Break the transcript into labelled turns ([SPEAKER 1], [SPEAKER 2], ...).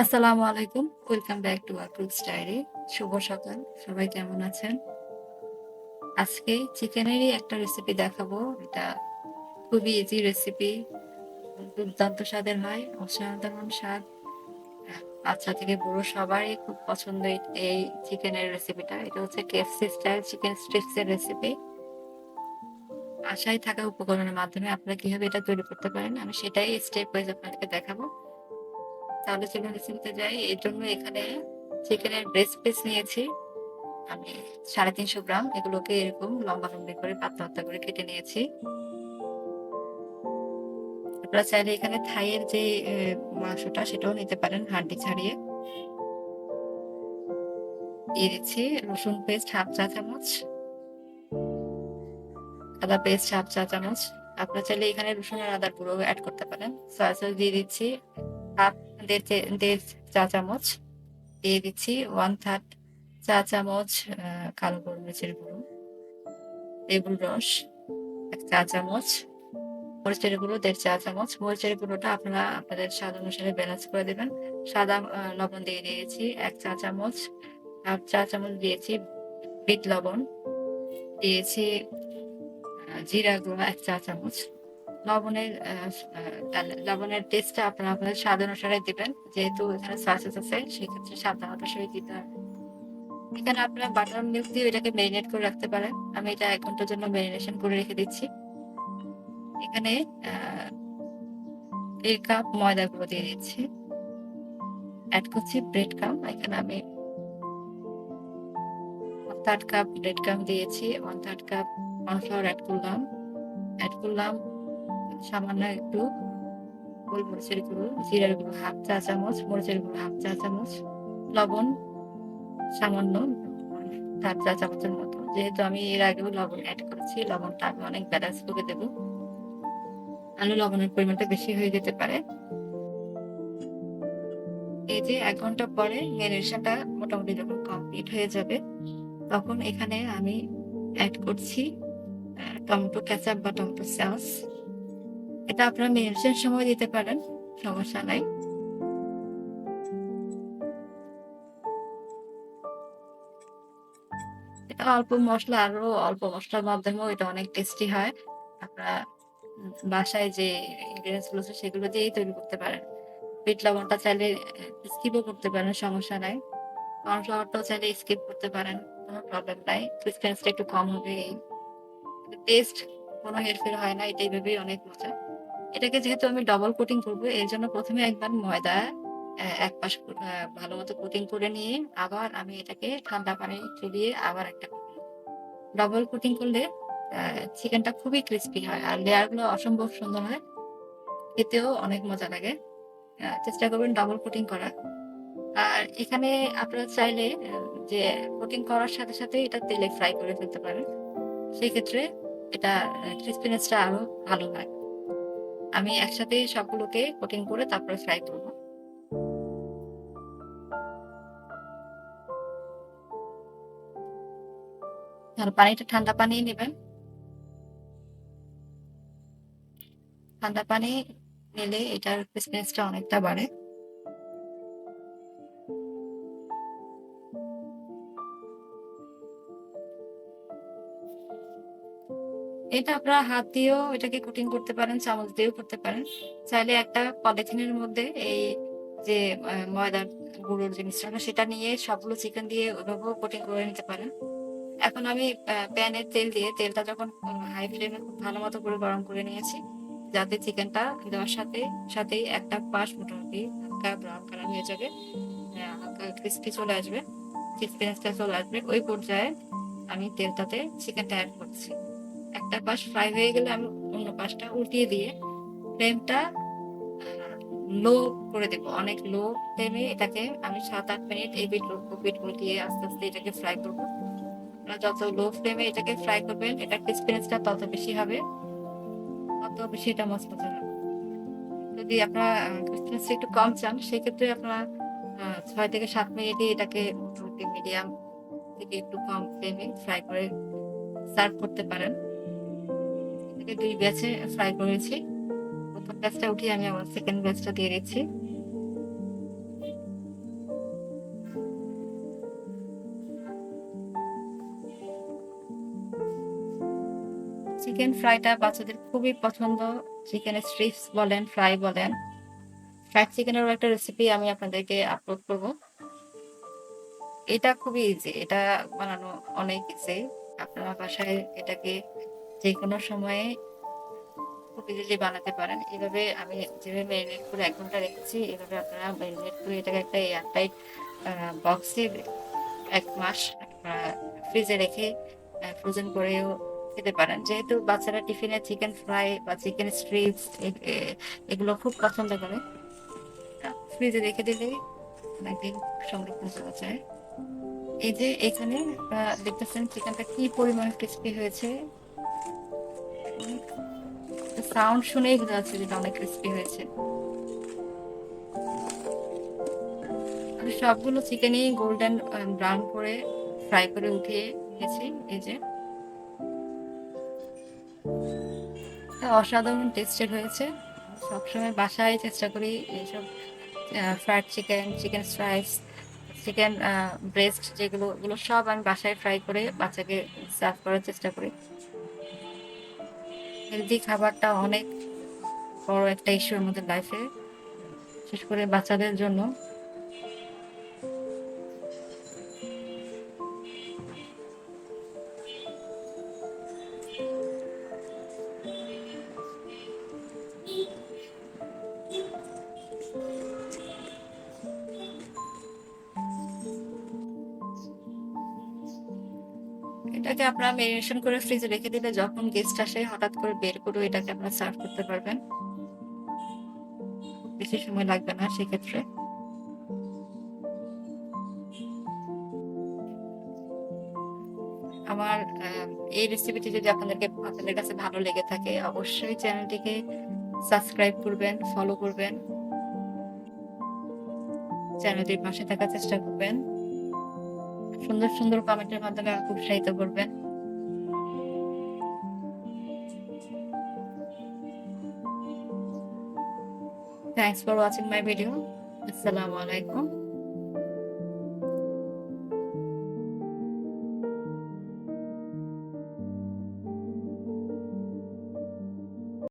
[SPEAKER 1] আসসালামু আলাইকুম। Welcome back to R আক্রুজ ডায়েরি। শুভ সকাল। সবাই কেমন আছেন? আজকে চিকেনেরই একটা রেসিপি দেখাবো। এটা খুবই ইজি রেসিপি। দুর্দান্ত স্বাদের হয়, অসাধারণ স্বাদ। বাচ্চা থেকে বুড়ো সবারই খুব পছন্দ এই চিকেনের রেসিপিটা। এটা হচ্ছে KFC স্টাইল চিকেন স্ট্রিপস এর রেসিপি। আশায় থাকা উপকরণের মাধ্যমে আপনারা কীভাবে এটা তৈরি করতে পারেন, আমি সেটাই স্টেপ ওয়াইজ আপনাদেরকে দেখাবো। তাহলে চলুন রেসিপিতে যাই। এর জন্য এখানে চিকেনের ব্রেস্ট পিস নিয়েছি। আমি ৩৫০ গ্রাম। এগুলোকে এরকম লম্বা, লম্বি করে পাতলা, পাতলা করে কেটে নিয়েছি। আপনারা চাইলে এখানে থাইয়ের যে মাংসটা সেটাও নিতে পারেন হাড্ডি ছাড়িয়ে। দিয়ে দিচ্ছি রসুন পেস্ট ১/২ চা চামচ। আদা পেস্ট ১/২ চা চামচ। আপনারা চাইলে এখানে রসুন আর আদার গুঁড়ো অ্যাড করতে পারেন। সয়া সস দিয়ে দিচ্ছি ১/২ ১.৫ চে ১.৫ চা চামচ। দিয়ে দিচ্ছি 1/3 চা চামচ কালো গোলমরিচের গুঁড়ো। লেবুর রস ১ চা চামচ। মরিচের গুঁড়ো ১.৫ চা চামচ। মরিচের গুঁড়োটা আপনারা আপনাদের স্বাদ অনুসারে ব্যালেন্স করে দিবেন। সাদা লবণ দিয়ে দিয়েছি ১ চা চামচ। ১/২ চা চামচ দিয়েছি বিট লবণ। দিয়েছি জিরা গুঁড়া ১ চা চামচ। লবণের লবণের টেস্টটা আপনারা আপনাদের স্বাদ অনুসারে দিবেন। যেহেতু এখানে সয়া সস আছে, সেক্ষেত্রে সাবধানতার সহিত দিতে হবে। এখানে আপনারা বাটার মিল্ক দিয়ে এটাকে মেরিনেট করে রাখতে পারেন। আমি এটা ১ ঘণ্টার জন্য মেরিনেশন করে রেখে দিচ্ছি। এখানে ১ কাপ ময়দা গুঁড়ো দিয়ে দিচ্ছি। অ্যাড করছি ব্রেড ক্রাম্ব। এখানে আমি 1/3 কাপ ব্রেড ক্রাম্ব দিয়েছি। 1/3 কাপ কর্নফ্লাওয়ার অ্যাড করলাম। অ্যাড করলাম সামান্য একটু গোলমরিচের গুঁড়ো, জিরার গুঁড়ো ১/২ চা চামচ, মরিচের গুঁড়ো ১/২ চা চামচ, লবণ সামান্য ১/২ চা চামচের মতো। যেহেতু আমি এর আগেও লবণ অ্যাড করেছি, লবণটা আমি অনেক ব্যালেন্স করে দেব। আলু লবণের পরিমাণটা বেশি হয়ে যেতে পারে। এই যে এক ঘণ্টা পরে মেরিনেশনটা মোটামুটি যখন কমপ্লিট হয়ে যাবে, তখন এখানে আমি অ্যাড করছি টমেটো কেচাপ বা টমেটো সস। এটা আপনার মেরিনেশন সময় দিতে পারেন, সমস্যা নাই। অল্প মশলা আরও অল্প মশলার মাধ্যমেও এটা অনেক টেস্টি হয়। আপনারা বাসায় যে ইনগ্রিডিয়েন্টসগুলো আছে সেগুলো দিয়েই তৈরি করতে পারেন। বিট লবণটা চাইলে স্কিপও করতে পারেন, সমস্যা নাই। কর্নফ্লাওয়ারটাও চাইলে স্কিপ করতে পারেন, কোনো প্রবলেম নাই। ক্রিসপেন্সটা একটু কম হবে। টেস্ট কোন হেরফের হয় না। এটা এভাবেই অনেক মজা। এটাকে যেহেতু আমি ডবল কোটিং করব এরজন্য ১ম এ একবার ময়দা এক পাশ ভালো মতো কোটিং করে নিয়ে আবার আমি এটাকে ঠান্ডা পানি চুবিয়ে আবার একটা কোটিং ডবল কোটিং করলে চিকেনটা খুবই ক্রিস্পি হয়। আর লেয়ারগুলো অসম্ভব সুন্দর হয়। খেতেও অনেক মজা লাগে। চেষ্টা করবেন ডবল কোটিং করার। আর এখানে আপনারা চাইলে যে কোটিং করার সাথে, সাথে এটা তেলে ফ্রাই করে ফেলতে পারেন। সেক্ষেত্রে এটা ক্রিস্পিনেসটা আরও ভালো হয়। আমি একসাথে সবগুলোকে কোটিং করে তারপরে ফ্রাই করব পানিটা ঠান্ডা পানি নেবেন ঠান্ডা পানি নিলে এটার ক্রিসপিনেসটা অনেকটা বাড়ে। এটা আপনারা হাত দিয়েও এটাকে কুটিং করতে পারেন, চামচ দিয়েও করতে পারেন। চাইলে একটা পলিথিনের মধ্যে এই যে ময়দার গুঁড়োর যে মিশ্রণটা সেটা নিয়ে সবগুলো চিকেন দিয়ে ওইভাবেও কোটিং করে নিতে পারেন। এখন আমি প্যানে তেল দিয়ে তেলটা যখন হাই ফ্লেমে খুব ভালো মতো করে গরম করে নিয়েছি। যাতে চিকেনটা দেওয়ার সাথে সাথেই একটা পাশ মোটামুটি হালকা ব্রাউন কালার হয়ে যাবে। হালকা ক্রিসপি চলে আসবে। ক্রিসপিনেসটা চলে আসবে। ওই পর্যায়ে আমি তেলটাতে চিকেনটা অ্যাড করছি। একটা পাশ ফ্রাই হয়ে গেলে আমি অন্য পাশটা উল্টিয়ে দিয়ে ফ্লেমটা লো করে দেব। অনেক লো ফ্লেমে এটাকে আমি ৭-৮ মিনিট এই এপিঠ ওপিঠ উল্টিয়ে আস্তে, আস্তে এটাকে ফ্রাই করব। যত লো ফ্লেমে এটাকে ফ্রাই করবেন, এটার ক্রিসপিনেসটা তত বেশি হবে। তত বেশি এটা মচমচে হবে। যদি আপনারা আ ক্রিসপিনেসটা একটু কম চান, সেক্ষেত্রে আপনারা ছয় থেকে সাত মিনিটই এটাকে মিডিয়াম থেকে একটু কম ফ্লেমে ফ্রাই করে সার্ভ করতে পারেন। থেকে দুই ব্যাচে ফ্রাই করেছি। প্রথম ব্যাচটা উঠিয়ে আমি আমার সেকেন্ড ব্যাচটা দিয়ে দিচ্ছি। চিকেন ফ্রাইটা বাচ্চাদের খুবই পছন্দ। চিকেনের স্ট্রিপস বলেন ফ্রাই বলেন। ফ্রাইড চিকেনেরও একটা রেসিপি আমি আপনাদেরকে আপলোড করব। এটা খুবই ইজি এটা বানানো অনেক ইজি আপনারা বাসায় এটাকে যে কোনো সময়ে খুব ইজিলি বানাতে পারেন, এভাবে আমি যেভাবে ম্যারিনেট করে এক ঘণ্টা রেখেছি, এভাবে আপনারা ম্যারিনেট করে এটাকে একটা এয়ারটাইট বক্সে এক মাস ফ্রিজে রেখে ফ্রোজেন করেও খেতে পারেন। যেহেতু বাচ্চারা টিফিনে চিকেন ফ্রাই বা চিকেন স্ট্রিপস এগুলো খুব পছন্দ করে ফ্রিজে রেখে দিলে অনেকদিন সংরক্ষণ করা যায়। এই যে এখানে দেখতেছেন চিকেনটা কি পরিমাণ ক্রিস্পি হয়েছে। সাউন্ড শুনেই বোঝা যাচ্ছে যেটা অনেক ক্রিস্পি হয়েছে। সবগুলো চিকেনই গোল্ডেন ব্রাউন করে ফ্রাই করে উঠিয়ে নিয়েছি এই যে। অসাধারণ টেস্টের হয়েছে। সবসময় বাসায় চেষ্টা করি এইসব fried chicken chicken stripes chicken breast যেগুলো ওগুলো সব আমি বাসায় ফ্রাই করে বাচ্চাকে সার্ভ করার চেষ্টা করি। হেলদি খাবারটা অনেক বড় একটা ইস্যুর মধ্যে লাইফে বিশেষ করে বাচ্চাদের জন্য। এটাকে আপনারা মেরিনেশন করে ফ্রিজে রেখে দিলে যখন গেস্ট আসে, হঠাৎ করে বের করে এটাকে আপনারা সার্ভ করতে পারবেন। বেশি সময় লাগবে না সেক্ষেত্রে। আমার এই রেসিপিটি যদি আপনাদেরকে, আপনাদের কাছে ভালো লেগে থাকে, অবশ্যই চ্যানেলটিকে সাবস্ক্রাইব করবেন ফলো করবেন। চ্যানেলটির পাশে থাকার চেষ্টা করবেন। সুন্দর সুন্দর কমেন্টের মাধ্যমে আমাকে উৎসাহিত করবেন ফর ওয়াচিং মাই ভিডিও আসসালামু আলাইকুম